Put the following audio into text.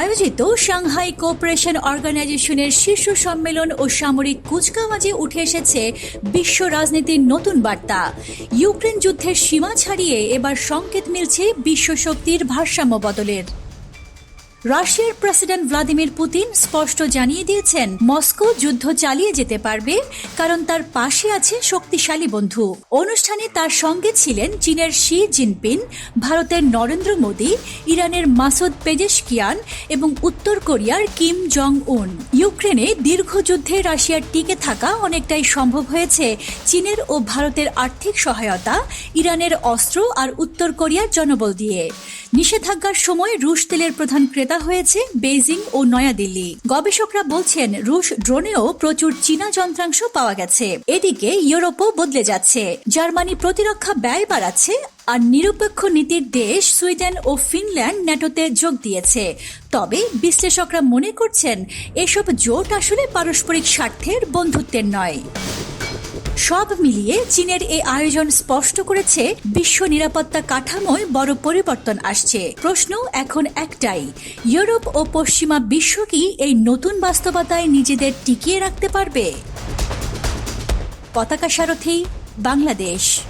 আয়োজিত Shanghai cooperation অর্গানাইজেশনের শীর্ষ সম্মেলন ও সামরিক কুচকাওয়াজে উঠে এসেছে বিশ্ব রাজনীতির নতুন বার্তা। ইউক্রেন যুদ্ধের সীমা ছাড়িয়ে এবার সংকেত মিলছে বিশ্ব শক্তির ভারসাম্য বদলের। রাশিয়ার প্রেসিডেন্ট ভ্লাদিমির পুতিন স্পষ্ট জানিয়ে দিয়েছেন, মস্কো যুদ্ধ চালিয়ে যেতে পারবে, কারণ তার পাশে আছে শক্তিশালী বন্ধু। অনুষ্ঠানে তার সঙ্গে ছিলেন চীনের শি জিনপিং, ভারতের নরেন্দ্র মোদী, ইরানের মাসুদ পেজেশকিয়ান এবং উত্তর কোরিয়ার কিম জং উন ইউক্রেনে দীর্ঘ যুদ্ধে রাশিয়ার টিকে থাকা অনেকটাই সম্ভব হয়েছে। চীনের ও ভারতের আর্থিক সহায়তা, ইরানের অস্ত্র আর উত্তর কোরিয়ার জনবল দিয়ে। নিষেধাজ্ঞার সময় রুশ তেলের প্রধান ক্রেতা হয়েছে বেইজিং ও নয়াদিল্লি। গবেষকরা বলছেন, রুশ ড্রোনেও প্রচুর চীনা যন্ত্রাংশ পাওয়া গেছে। এদিকে ইউরোপও বদলে যাচ্ছে। জার্মানি প্রতিরক্ষা ব্যয় বাড়াচ্ছে আর নিরপেক্ষ নীতির দেশ সুইডেন ও ফিনল্যান্ড ন্যাটোতে যোগ দিয়েছে। তবে বিশ্লেষকরা মনে করছেন, এসব জোট আসলে পারস্পরিক স্বার্থের বন্ধুত্বের নয়। সব মিলিয়ে চীনের এই আয়োজন স্পষ্ট করেছে, বিশ্ব নিরাপত্তা কাঠামোয় বড় পরিবর্তন আসছে। প্রশ্ন এখন একটাই, ইউরোপ ও পশ্চিমা বিশ্ব কি এই নতুন বাস্তবতায় নিজেদের টিকিয়ে রাখতে পারবে? পতাকা সারথী, বাংলাদেশ।